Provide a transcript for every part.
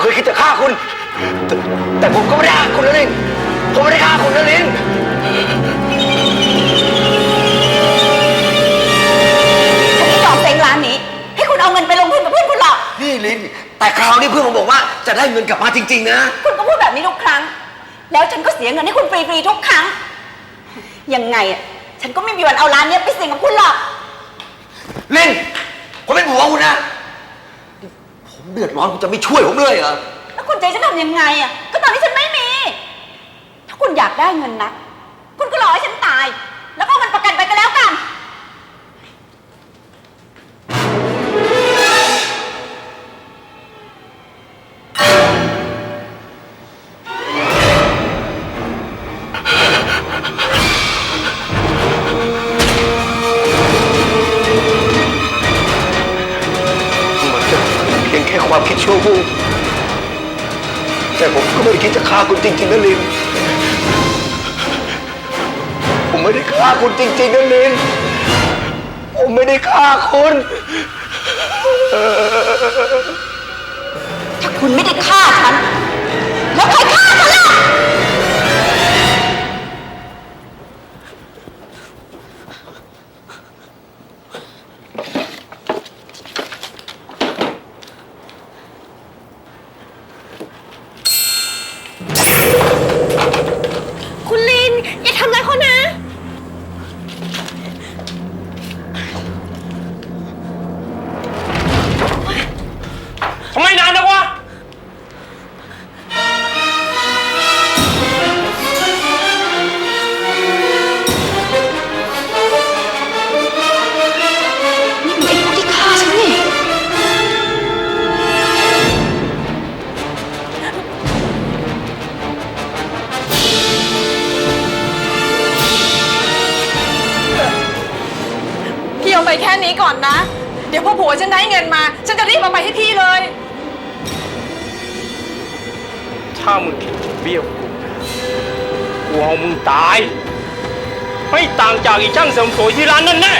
เคยคิดจะฆ่าคุณ แต่แต่ผมก็ไม่ได้ฆ่าคุณนะลินผมไม่ได้ฆ่าคุณนะลินฉันไม่ยอมเซ็งร้านนี้ ให้คุณเอาเงินไปลงทุนกับเพื่อนคุณหรอก นี่ลิน แต่คราวนี้เพื่อนผมบอกว่าจะได้เงินกลับมาจริง ๆ นะ คุณก็พูดแบบนี้ทุกครั้ง แล้วฉันก็เสียเงินให้คุณฟรีๆทุกครั้ง ยังไงอะ ฉันก็ไม่มีวันเอาร้านเนี้ยไปเสี่ยงกับคุณหรอก ลิน ผมเป็นผัวคุณนะ ผมเดือดร้อนคุณจะไม่ช่วยผมเลยเหรอ แล้วคุณใจะให้ฉันทำยังไงอะ ก็ตอนนี้ฉันไม่มี ถ้าคุณอยากได้เงินนะ คุณก็รอให้ฉัน ค่ความคิดชั่ววูบแต่ผมก็ไม่ได้คิดจะฆ่าคุณจริงๆนะลิน ผมไม่ได้ฆ่าคุณจริงๆนะลิน ผมไม่ได้ฆ่าคุณ ถ้าคุณไม่ได้ฆ่าฉัน ไปแค่นี้ก่อนนะ เดี๋ยวพอผัวฉันได้เงินมา ฉันจะรีบเอาไปให้พี่เลย ถ้ามึงคิดเบี้ยวกูกูเอามึงตาย ไม่ต่างจากอีช่างเสริมสวยที่ร้านนั่นแน่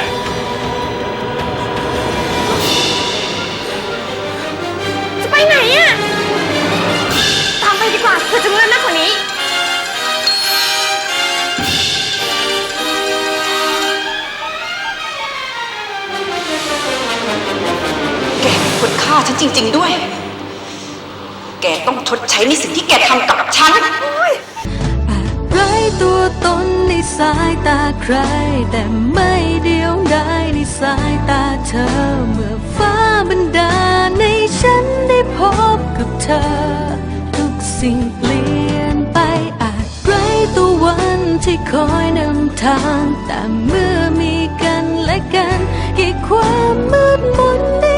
แกเป็นคนฆ่าฉันจริง ๆ ด้วย แกต้องชดใช้ในสิ่งที่แกทำกับฉัน ไร้ตัวตนในสายตาใคร แต่ไม่เดียวดายในสายตาเธอ เมื่อฟ้าบันดาลในฉันได้พบกับเธอ ทุกสิ่งเปลี่ยนไปอาจไร้ตัววันที่คอยนำทาง แต่เมื่อมีกัน และกันให้ความมืดมน